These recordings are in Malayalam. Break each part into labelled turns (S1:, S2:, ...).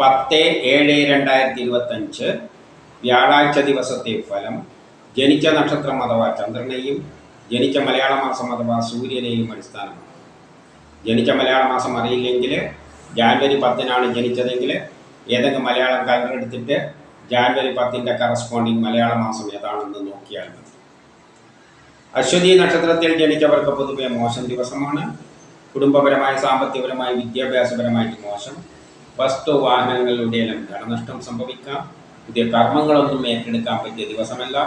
S1: പത്ത് ഏഴ് രണ്ടായിരത്തി ഇരുപത്തഞ്ച് വ്യാഴാഴ്ച ദിവസത്തെ ഫലം ജനിച്ച നക്ഷത്രം അഥവാ ചന്ദ്രനെയും ജനിച്ച മലയാള മാസം അഥവാ സൂര്യനെയും അടിസ്ഥാനമാണ്. ജനിച്ച മലയാള മാസം അറിയില്ലെങ്കിൽ ജാനുവരി പത്തിനാണ് ജനിച്ചതെങ്കിൽ ഏതെങ്കിലും മലയാളം കലണ്ടർ എടുത്തിട്ട് ജാനുവരി പത്തിന്റെ കറസ്പോണ്ടിങ് മലയാള മാസം ഏതാണെന്ന് നോക്കിയാൽ മതി. അശ്വതി നക്ഷത്രത്തിൽ ജനിച്ചവർക്ക് പൊതുവെ മോശം ദിവസമാണ്. കുടുംബപരമായി സാമ്പത്തികപരമായി വിദ്യാഭ്യാസപരമായിട്ട് മോശം. വസ്തു വാഹനങ്ങളുടെ എല്ലാം ധനനഷ്ടം സംഭവിക്കാം. പുതിയ കർമ്മങ്ങളൊന്നും ഏറ്റെടുക്കാൻ പറ്റിയ ദിവസമല്ല.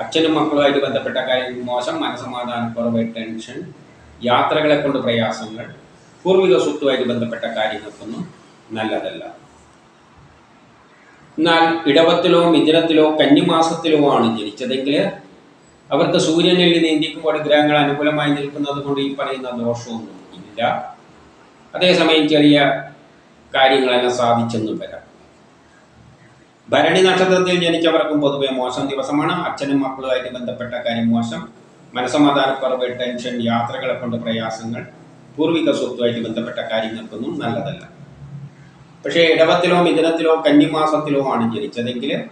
S1: അച്ഛനും മക്കളുമായിട്ട് ബന്ധപ്പെട്ട കാര്യം മോശം മനസമാധാനക്കുറവ് ടെൻഷൻ യാത്രകളെ കൊണ്ട് പ്രയാസങ്ങൾ പൂർവിക സ്വത്തുമായിട്ട് ബന്ധപ്പെട്ട കാര്യങ്ങൾക്കൊന്നും നല്ലതല്ല. എന്നാൽ ഇടവത്തിലോ മിഥുനത്തിലോ കന്നിമാസത്തിലോ ആണ് ജനിച്ചതെങ്കിൽ അവർക്ക് സൂര്യനിൽ നീന്തിക്കുമ്പോൾ ഗ്രഹങ്ങൾ അനുകൂലമായി നിൽക്കുന്നത് കൊണ്ട് ഈ പറയുന്ന ദോഷമൊന്നും ഇല്ല. അതേസമയം ചെറിയ കാര്യങ്ങളെല്ലാം സാധിച്ചെന്നും വരാം. ഭരണി നക്ഷത്രത്തിൽ ജനിച്ചവർക്കും പൊതുവെ മോശം ദിവസമാണ്. അച്ഛനും മക്കളുമായിട്ട് ബന്ധപ്പെട്ട കാര്യം മോശം. മനസമാധാനക്കുറവ് ടെൻഷൻ യാത്രകളെ കൊണ്ട് പ്രയാസങ്ങൾ പൂർവിക സ്വത്തുമായിട്ട് ബന്ധപ്പെട്ട കാര്യങ്ങൾക്കൊന്നും നല്ലതല്ല. പക്ഷേ ഇടവത്തിലോ മിഥുനത്തിലോ കന്നിമാസത്തിലോ ആണ് ജനിച്ചതെങ്കിൽ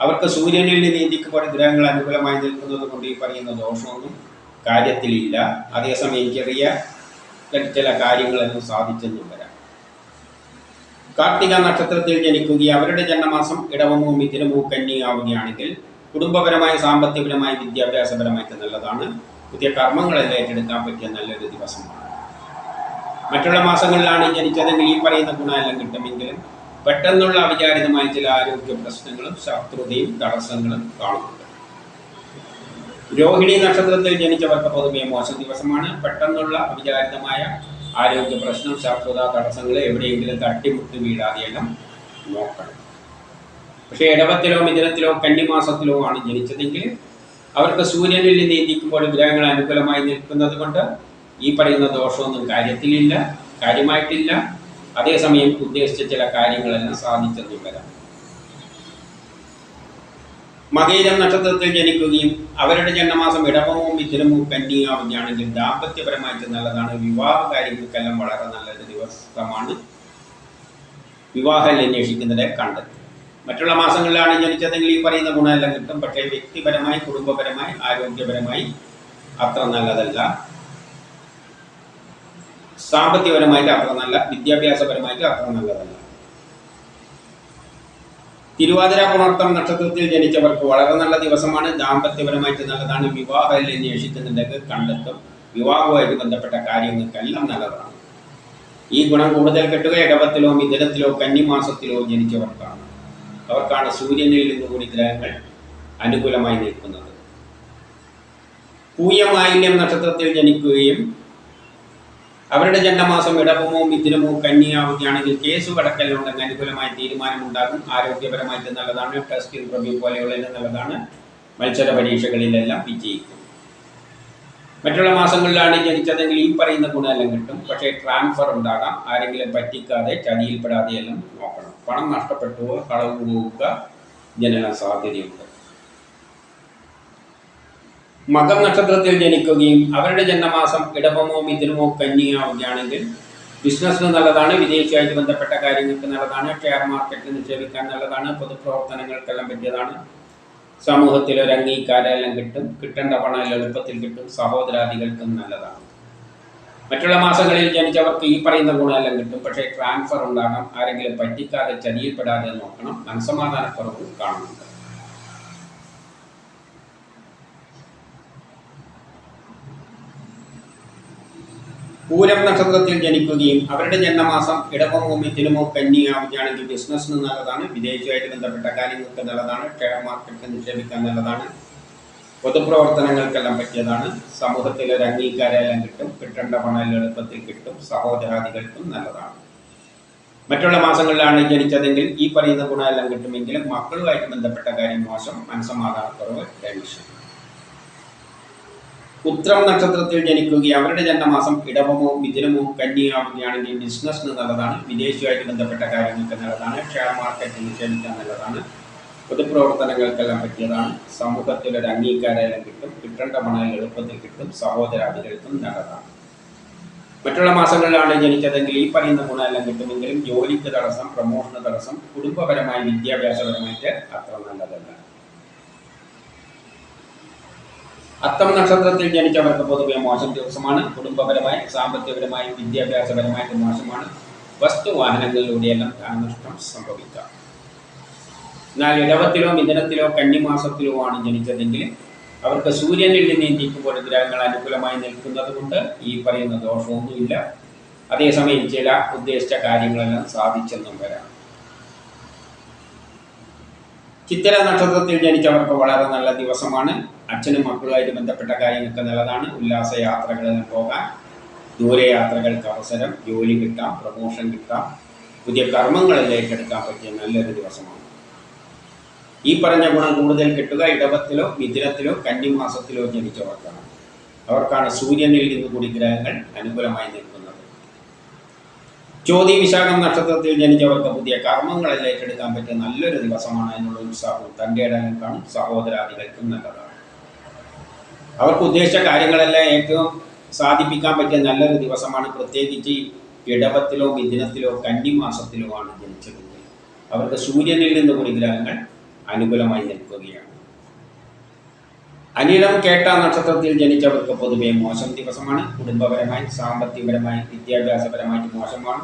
S1: അവർക്ക് സൂര്യനിൽ നീതിക്ക് പോലെ ഗ്രഹങ്ങൾ അനുകൂലമായി നിൽക്കുന്നത് കൊണ്ട് ഈ പറയുന്ന ദോഷമൊന്നും കാര്യത്തിലില്ല. അതേസമയം ചെറിയ ചില കാര്യങ്ങളൊന്നും സാധിച്ചെന്നും വരാം. കാർത്തിക നക്ഷത്രത്തിൽ ജനിക്കുകയും അവരുടെ ജന്മമാസം ഇടവമോ മിഥുനമോ കന്നിയാവുകയാണെങ്കിൽ കുടുംബപരമായി സാമ്പത്തികപരമായി വിദ്യാഭ്യാസപരമായിട്ട് നല്ലതാണ്. പുതിയ കർമ്മങ്ങളെല്ലാം ഏറ്റെടുക്കാൻ പറ്റിയ നല്ലൊരു ദിവസമാണ്. മറ്റുള്ള മാസങ്ങളിലാണ് ജനിച്ചതെങ്കിൽ ഈ പറയുന്ന ഗുണമെല്ലാം കിട്ടുമെങ്കിലും പെട്ടെന്നുള്ള അവിചാരിതമായ ചില ആരോഗ്യ പ്രശ്നങ്ങളും ശത്രുതയും തടസ്സങ്ങളും കാണുന്നുണ്ട്. രോഹിണി നക്ഷത്രത്തിൽ ജനിച്ചവർക്ക് പൊതുവെ മോശം ദിവസമാണ്. പെട്ടെന്നുള്ള അവിചാരിതമായ ആരോഗ്യ പ്രശ്നം ശത്രുത തടസ്സങ്ങൾ എവിടെയെങ്കിലും തട്ടിമുട്ടി വീഴാതെയെല്ലാം നോക്കണം. പക്ഷേ ഇടവത്തിലോ മിഥുനത്തിലോ കന്നിമാസത്തിലോ ആണ് ജനിച്ചതെങ്കിൽ അവർക്ക് സൂര്യനിൽ നീന്തിക്കുമ്പോൾ ഗ്രഹങ്ങൾ അനുകൂലമായി നിൽക്കുന്നത് കൊണ്ട് ഈ പറയുന്ന ദോഷമൊന്നും കാര്യത്തിലില്ല കാര്യമായിട്ടില്ല. അതേസമയം ഉദ്ദേശിച്ച ചില കാര്യങ്ങളെല്ലാം സാധിച്ചെന്നും വരാം മകയിരം നക്ഷത്രത്തിൽ ജനിക്കുകയും അവരുടെ ജന്മമാസം ഇടവവും മിഥുനമോ കന്യാവുകയാണെങ്കിൽ ദാമ്പത്യപരമായിട്ട് നല്ലതാണ്. വിവാഹ കാര്യങ്ങൾക്കെല്ലാം വളരെ നല്ലൊരു ദിവസമാണ്. വിവാഹം അന്വേഷിക്കുന്നതിനെ കണ്ടെത്തും മറ്റുള്ള മാസങ്ങളിലാണ് ജനിച്ചതെങ്കിൽ ഈ പറയുന്ന ഗുണമെല്ലാം കിട്ടും. പക്ഷേ വ്യക്തിപരമായി കുടുംബപരമായി ആരോഗ്യപരമായി അത്ര നല്ലതല്ല. സാമ്പത്തികപരമായിട്ട് അത്ര നല്ല വിദ്യാഭ്യാസപരമായിട്ട് അത്ര നല്ലതല്ല. തിരുവാതിര പുണർത്തം നക്ഷത്രത്തിൽ ജനിച്ചവർക്ക് വളരെ നല്ല ദിവസമാണ്. ദാമ്പത്യപരമായിട്ട് നല്ലതാണ്. വിവാഹം അന്വേഷിക്കുന്നുണ്ടെങ്കിൽ കണ്ടെത്തും. വിവാഹവുമായിട്ട് ബന്ധപ്പെട്ട കാര്യങ്ങൾക്കെല്ലാം നല്ലതാണ്. ഈ ഗുണം കൂടുതൽ കിട്ടുക ഇടവത്തിലോ മിഥുനത്തിലോ കന്നിമാസത്തിലോ ജനിച്ചവർക്കാണ്. അവർക്കാണ് സൂര്യനിൽ നിന്നുകൂടി ഗ്രഹങ്ങൾ അനുകൂലമായി നിൽക്കുന്നത്. പൂയമാലിന്യം നക്ഷത്രത്തിൽ ജനിക്കുകയും അവരുടെ ജന്മമാസം ഇടവമോ മിഥുനമോ കന്യാവുകയാണെങ്കിൽ കേസ് കടക്കലിനുണ്ടെങ്കിൽ അനുകൂലമായ തീരുമാനമുണ്ടാകും. ആരോഗ്യപരമായിട്ട് നല്ലതാണ്. ടെസ്റ്റ് ഇന്റർവ്യൂ പോലെയുള്ള നല്ലതാണ്. മത്സര പരീക്ഷകളിലെല്ലാം വിജയിക്കും. മറ്റുള്ള മാസങ്ങളിലാണ് ജനിച്ചതെങ്കിൽ ഈ പറയുന്ന ഗുണമെല്ലാം കിട്ടും. പക്ഷേ ട്രാൻസ്ഫർ ഉണ്ടാകാം. ആരെങ്കിലും പറ്റിക്കാതെ ചതിയിൽപ്പെടാതെ എല്ലാം നോക്കണം. പണം നഷ്ടപ്പെട്ടു കളവ് പോവുക ജനന സാധ്യതയുണ്ട്. മകം നക്ഷത്രത്തിൽ ജനിക്കുകയും അവരുടെ ജന്മമാസം ഇടവമോ മിഥുനമോ കന്നിയാവുകയാണെങ്കിൽ ബിസിനസ്സിന് നല്ലതാണ് വിദേശിയായിട്ട് ബന്ധപ്പെട്ട കാര്യങ്ങൾക്ക് നല്ലതാണ് ഷെയർ മാർക്കറ്റിൽ നിക്ഷേപിക്കാൻ നല്ലതാണ് പൊതുപ്രവർത്തനങ്ങൾക്കെല്ലാം പറ്റിയതാണ് സമൂഹത്തിൽ ഒരു അംഗീകാരമെല്ലാം കിട്ടും കിട്ടേണ്ട പണം എളുപ്പത്തിൽ കിട്ടും സഹോദരാദികൾക്കും നല്ലതാണ്. മറ്റുള്ള മാസങ്ങളിൽ ജനിച്ചവർക്ക് ഈ പറയുന്ന ഗുണമെല്ലാം കിട്ടും പക്ഷേ ട്രാൻസ്ഫർ ഉണ്ടാകാം ആരെങ്കിലും പറ്റിക്കാതെ ചതിയിൽപ്പെടാതെ നോക്കണം മനസമാധാനക്കുറവ് കാണുന്നുണ്ട്. പൂരം നക്ഷത്രത്തിൽ ജനിക്കുകയും അവരുടെ ജന്മമാസം ഇടവമോ മിഥുനമോ കന്നിയാവുകയാണെങ്കിൽ ബിസിനസ്സിന് നല്ലതാണ്. വിദേശമായിട്ട് ബന്ധപ്പെട്ട കാര്യങ്ങൾക്ക് നല്ലതാണ്. ഷെയർ മാർക്കറ്റിൽ നിക്ഷേപിക്കാൻ നല്ലതാണ്. പൊതുപ്രവർത്തനങ്ങൾക്കെല്ലാം പറ്റിയതാണ്. സമൂഹത്തിൽ ഒരു അംഗീകാരമെല്ലാം കിട്ടും. കിട്ടേണ്ട പണം എളുപ്പത്തിൽ കിട്ടും. സഹോദരാദികൾക്കും നല്ലതാണ്. മറ്റുള്ള മാസങ്ങളിലാണ് ജനിച്ചതെങ്കിൽ ഈ പറയുന്ന ഗുണമെല്ലാം കിട്ടുമെങ്കിലും മക്കളുമായിട്ട് ബന്ധപ്പെട്ട കാര്യം മോശം. മനസ്സമാധാനക്കുറവ് ടെൻഷൻ ഉത്രം നക്ഷത്രത്തിൽ ജനിക്കുകയും അവരുടെ ജന്മമാസം ഇടവമോ മിഥുനമോ കന്നിയാവുകയാണെങ്കിൽ ബിസിനസ്സിന് നല്ലതാണ്. വിദേശിയുമായിട്ട് ബന്ധപ്പെട്ട കാര്യങ്ങൾക്ക് നല്ലതാണ്. ഷെയർ മാർക്കറ്റിൽ നിക്ഷേപിക്കാൻ നല്ലതാണ്. പൊതുപ്രവർത്തനങ്ങൾക്കെല്ലാം പറ്റിയതാണ്. സമൂഹത്തിൽ ഒരു അംഗീകാരം കിട്ടും. കിട്ടേണ്ട പണം എളുപ്പത്തിൽ കിട്ടും. സഹോദരാദികൾക്കും നല്ലതാണ്. മറ്റുള്ള മാസങ്ങളിലാണ് ജനിച്ചതെങ്കിൽ ഈ പറയുന്ന ഗുണമെല്ലാം കിട്ടുമെങ്കിലും ജോലിക്ക് തടസ്സം പ്രമോഷന് തടസ്സം കുടുംബപരമായി വിദ്യാഭ്യാസപരമായിട്ട് അത്ര നല്ലതല്ല. അത്തം നക്ഷത്രത്തിൽ ജനിച്ചവർക്ക് പൊതുവെ മോശം ദിവസമാണ്. കുടുംബപരമായി സാമ്പത്തികപരമായി വിദ്യാഭ്യാസപരമായിട്ട് മോശമാണ്. വസ്തുവാഹനങ്ങളിലൂടെയെല്ലാം ധനനഷ്ടം സംഭവിക്കാം. എന്നാൽ ഇടവത്തിലോ മിഥുനത്തിലോ കന്നിമാസത്തിലോ ആണ് ജനിച്ചതെങ്കിൽ അവർക്ക് സൂര്യനിൽ നിന്ന് നീക്കുമ്പോൾ ഗ്രഹങ്ങൾ അനുകൂലമായി നിൽക്കുന്നത് കൊണ്ട് ഈ പറയുന്ന ദോഷമൊന്നുമില്ല. അതേസമയം ചില ഉദ്ദേശിച്ച കാര്യങ്ങളെല്ലാം സാധിച്ചെന്നും വരാം. ചിത്തിര നക്ഷത്രത്തിൽ ജനിച്ചവർക്ക് വളരെ നല്ല ദിവസമാണ്. അച്ഛനും മക്കളുമായിട്ട് ബന്ധപ്പെട്ട കാര്യങ്ങൾക്ക് നല്ലതാണ്. ഉല്ലാസ യാത്രകളിൽ പോകാൻ ദൂരയാത്രകൾക്ക് അവസരം ജോലി കിട്ടാം പ്രമോഷൻ കിട്ടാം. പുതിയ കർമ്മങ്ങളിൽ ഏറ്റെടുക്കാൻ പറ്റിയ നല്ലൊരു ദിവസമാണ്. ഈ പറഞ്ഞ ഗുണം കൂടുതൽ കിട്ടുക ഇടവത്തിലോ മിഥുനത്തിലോ കന്നിമാസത്തിലോ ജനിച്ചവർക്കാണ്. അവർക്കാണ് സൂര്യനിൽ നിന്ന് കൂടി ഗ്രഹങ്ങൾ അനുകൂലമായി നിൽക്കുന്നത്. ചോതി വിശാഖം നക്ഷത്രത്തിൽ ജനിച്ചവർക്ക് പുതിയ കർമ്മങ്ങളെല്ലാം ഏറ്റെടുക്കാൻ പറ്റിയ നല്ലൊരു ദിവസമാണ് എന്നുള്ള ഉത്സാഹവും തന്റെ ഇടങ്ങൾക്കാണ് കാണും സഹോദരാദികൾക്കും നല്ലതാണ്. അവർക്ക് ഉദ്ദേശിച്ച കാര്യങ്ങളെല്ലാം ഏറ്റവും സാധിപ്പിക്കാൻ പറ്റിയ നല്ലൊരു ദിവസമാണ് പ്രത്യേകിച്ച് ഇടവത്തിലോ മിഥുനത്തിലോ കന്നിമാസത്തിലോ ആണ് ജനിച്ചതെങ്കിൽ. അവർക്ക് സൂര്യനിൽ നിന്ന് കൂടി ഗ്രഹങ്ങൾ അനുകൂലമായി നിൽക്കുകയാണ്. അനിഴം കേട്ട നക്ഷത്രത്തിൽ ജനിച്ചവർക്ക് പൊതുവെ മോശം ദിവസമാണ്. കുടുംബപരമായി സാമ്പത്തികപരമായി വിദ്യാഭ്യാസപരമായിട്ട് മോശമാണ്.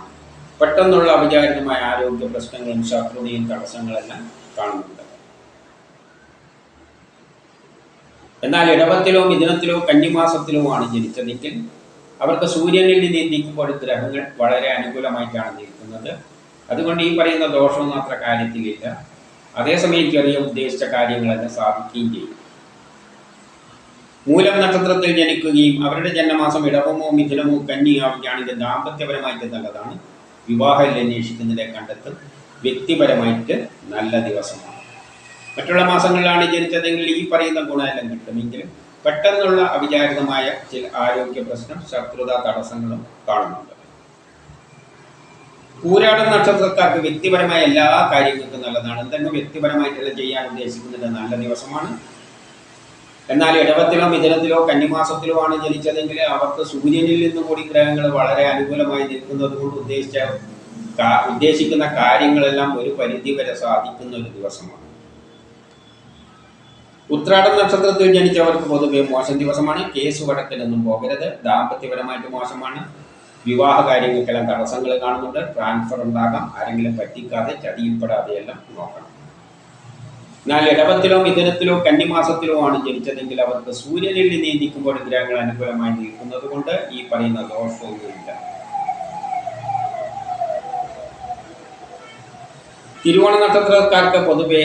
S1: പെട്ടെന്നുള്ള അവിചാരിതമായ ആരോഗ്യ പ്രശ്നങ്ങളും ശത്രുതയും തടസ്സങ്ങളെല്ലാം കാണുന്നുണ്ട്. എന്നാൽ ഇടവത്തിലോ മിഥുനത്തിലോ കന്നിമാസത്തിലോ ആണ് ജനിച്ചതെങ്കിൽ അവർക്ക് സൂര്യനിൽ നിന്ന് നീക്കുമ്പോൾ ഗ്രഹങ്ങൾ വളരെ അനുകൂലമായിട്ടാണ് നിൽക്കുന്നത്. അതുകൊണ്ട് ഈ പറയുന്ന ദോഷമൊന്നും അത്ര കാര്യത്തിലില്ല. അതേസമയം ചെറിയ ഉദ്ദേശിച്ച കാര്യങ്ങളെല്ലാം സാധിക്കുകയും ചെയ്യും. മൂലം നക്ഷത്രത്തിൽ ജനിക്കുകയും അവരുടെ ജന്മമാസം ഇടവമോ മിഥുനമോ കന്നിയാവുകയാണെങ്കിൽ ദാമ്പത്യപരമായിട്ട് നല്ലതാണ്. വിവാഹം അന്വേഷിക്കുന്നതിനെ കണ്ടെത്തും. വ്യക്തിപരമായിട്ട് നല്ല ദിവസമാണ്. മറ്റുള്ള മാസങ്ങളിലാണ് ജനിച്ചതെങ്കിൽ ഈ പറയുന്ന ഗുണമെല്ലാം കിട്ടുമെങ്കിലും പെട്ടെന്നുള്ള അവിചാരിതമായ ചില ആരോഗ്യ പ്രശ്നം ശത്രുത തടസ്സങ്ങളും കാണുന്നുണ്ട്. പൂരാടം നക്ഷത്രക്കാർക്ക് വ്യക്തിപരമായ എല്ലാ കാര്യങ്ങൾക്കും നല്ലതാണ്. എന്തെങ്കിലും വ്യക്തിപരമായിട്ടുള്ള ചെയ്യാൻ ഉദ്ദേശിക്കുന്നത് നല്ല ദിവസമാണ്. എന്നാൽ ഇടവത്തിലോ മിഥുനത്തിലോ കന്നിമാസത്തിലോ ആണ് ജനിച്ചതെങ്കിൽ അവർക്ക് സൂര്യനിൽ നിന്ന് കൂടി ഗ്രഹങ്ങൾ വളരെ അനുകൂലമായി നിൽക്കുന്നത് കൊണ്ട് ഉദ്ദേശിച്ച ഉദ്ദേശിക്കുന്ന കാര്യങ്ങളെല്ലാം ഒരു പരിധി വരെ സാധിക്കുന്ന ഒരു ദിവസമാണ്. ഉത്രാടം നക്ഷത്രത്തിൽ ജനിച്ചവർക്ക് പൊതുവെ മോശം ദിവസമാണ്. കേസ് വടക്കിലൊന്നും പോകരുത്. ദാമ്പത്യപരമായിട്ട് മോശമാണ്. വിവാഹ കാര്യങ്ങൾക്കെല്ലാം തടസ്സങ്ങൾ കാണുന്നുണ്ട്. ട്രാൻസ്ഫർ ഉണ്ടാകാം. ആരെങ്കിലും പറ്റിക്കാതെ ചതിയിൽപ്പെടാതെ എല്ലാം നോക്കണം. എന്നാൽ ഇടവത്തിലോ മിഥുനത്തിലോ കന്നിമാസത്തിലോ ആണ് ജനിച്ചതെങ്കിൽ അവർക്ക് സൂര്യനിൽ നീന്തിക്കുമ്പോൾ ഗ്രഹങ്ങൾ അനുകൂലമായി നീക്കുന്നത് കൊണ്ട് ഈ പറയുന്ന ദോഷവുമില്ല. തിരുവോണ നക്ഷത്രക്കാർക്ക് പൊതുവെ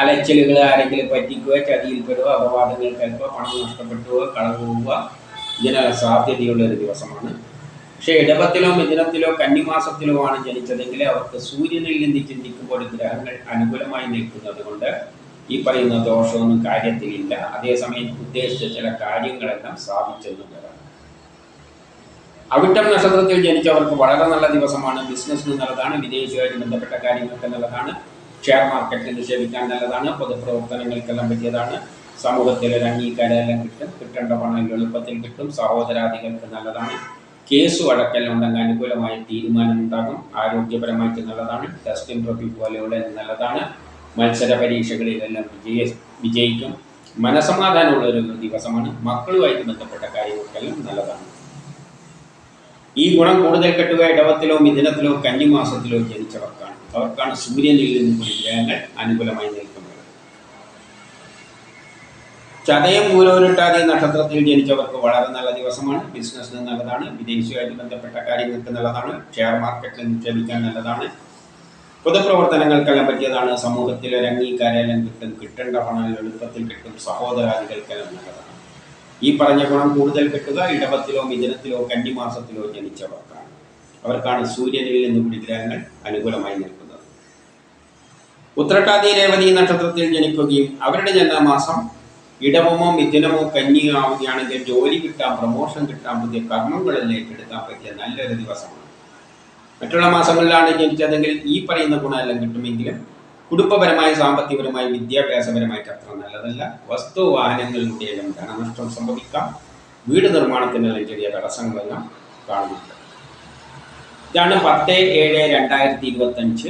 S1: അലച്ചിലുകൾ ആരെങ്കിലും പറ്റിക്കുക ചതിയിൽപ്പെടുക അപവാദങ്ങൾ കേൾക്കുക പണം നഷ്ടപ്പെട്ടുക കളവ് പോവുക ഇതിന് സാധ്യതയുള്ള ഒരു ദിവസമാണ്. പക്ഷേ ഇടവത്തിലോ മിഥുനത്തിലോ കന്നിമാസത്തിലോ ആണ് ജനിച്ചതെങ്കിൽ അവർക്ക് സൂര്യനിൽ നിന്ന് ചിന്തിക്കുമ്പോൾ ഗ്രഹങ്ങൾ അനുകൂലമായി നിൽക്കുന്നത് കൊണ്ട് ഈ പറയുന്ന ദോഷമൊന്നും കാര്യത്തിലില്ല. അതേസമയം ഉദ്ദേശിച്ച ചില കാര്യങ്ങളെല്ലാം സാധിച്ചെന്നും അവിട്ടം നക്ഷത്രത്തിൽ ജനിച്ചവർക്ക് വളരെ നല്ല ദിവസമാണ്. ബിസിനസ്സിന് നല്ലതാണ് വിദേശവുമായിട്ട് ബന്ധപ്പെട്ട കാര്യങ്ങൾക്ക് നല്ലതാണ് ഷെയർ മാർക്കറ്റിൽ നിക്ഷേപിക്കാൻ നല്ലതാണ് പൊതുപ്രവർത്തനങ്ങൾക്കെല്ലാം പറ്റിയതാണ്. സമൂഹത്തിൽ ഒരു അംഗീകാരമെല്ലാം കിട്ടും. കിട്ടേണ്ട പണം എളുപ്പത്തിൽ കിട്ടും. സഹോദരാദികൾക്ക് നല്ലതാണ്. കേസ് അടക്കെല്ലാം ഉണ്ടെങ്കിൽ അനുകൂലമായ തീരുമാനമുണ്ടാകും ആരോഗ്യപരമായിട്ട് നല്ലതാണ് ടെസ്റ്റ് ട്രോഫി പോലെയുള്ള നല്ലതാണ് മത്സര പരീക്ഷകളിലെല്ലാം വിജയ വിജയിക്കും. മനസമാധാനമുള്ള ഒരു ദിവസമാണ്. മക്കളുമായിട്ട് ബന്ധപ്പെട്ട കാര്യങ്ങൾക്കെല്ലാം നല്ലതാണ്. ഈ ഗുണം കൂടുതൽ കെട്ടുക ഇടവത്തിലോ മിഥുനത്തിലോ കന്നിമാസത്തിലോ ജനിച്ചവർക്കാണ്. അവർക്കാണ് സൂര്യനിൽ നിന്നും ഗ്രഹങ്ങൾ അനുകൂലമായി നിൽക്കുന്നത് ചതയം മൂലോരുട്ടാതി നക്ഷത്രത്തിൽ ജനിച്ചവർക്ക് വളരെ നല്ല ദിവസമാണ്. ബിസിനസ്സിന് നല്ലതാണ്. വിദേശിയുമായിട്ട് ബന്ധപ്പെട്ട കാര്യങ്ങൾക്ക് നല്ലതാണ്. ഷെയർ മാർക്കറ്റിൽ നിക്ഷേപിക്കാൻ നല്ലതാണ്. പൊതുപ്രവർത്തനങ്ങൾക്കെല്ലാം പറ്റിയതാണ്. സമൂഹത്തിൽ ഒരു അംഗീകാരമെല്ലാം കിട്ടും കിട്ടേണ്ട പണം എളുപ്പത്തിൽ കിട്ടും. സഹോദരാദികൾക്കെല്ലാം നല്ലതാണ്. ഈ പറഞ്ഞ ഗുണം കൂടുതൽ കിട്ടുക ഇടവത്തിലോ മിഥുനത്തിലോ കന്നിമാസത്തിലോ ജനിച്ചവർക്കാണ്. അവർക്കാണ് സൂര്യനിൽ നിന്ന് കൂടി അനുകൂലമായി നിൽക്കുന്നത്. ഉത്രട്ടാതി രേവതി നക്ഷത്രത്തിൽ ജനിക്കുകയും അവരുടെ ജന്മമാസം ഇടവമോ മിഥുനമോ കന്നിയോ ആവുകയാണെങ്കിൽ ജോലി കിട്ടാൻ പ്രമോഷൻ കിട്ടാൻ പുതിയ കർമ്മങ്ങളിൽ ഏറ്റെടുക്കാൻ പറ്റിയ നല്ലൊരു ദിവസമാണ്. മറ്റുള്ള മാസങ്ങളിലാണ് ജനിച്ചതെങ്കിൽ ഈ പറയുന്ന ഗുണമെല്ലാം കിട്ടുമെങ്കിലും കുടുംബപരമായി സാമ്പത്തികപരമായി വിദ്യാഭ്യാസപരമായിട്ട് അത്ര നല്ലതല്ല. വസ്തു വാഹനങ്ങളിലൂടെയെല്ലാം ധനനഷ്ടം സംഭവിക്കാം. വീട് നിർമ്മാണത്തിനുള്ള ചെറിയ തടസ്സങ്ങളെല്ലാം കാണുന്നുണ്ട്. ഇതാണ് പത്ത് ഏഴ് രണ്ടായിരത്തി ഇരുപത്തഞ്ച്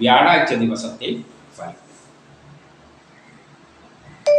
S1: വ്യാഴാഴ്ച ദിവസത്തെ ഫലം.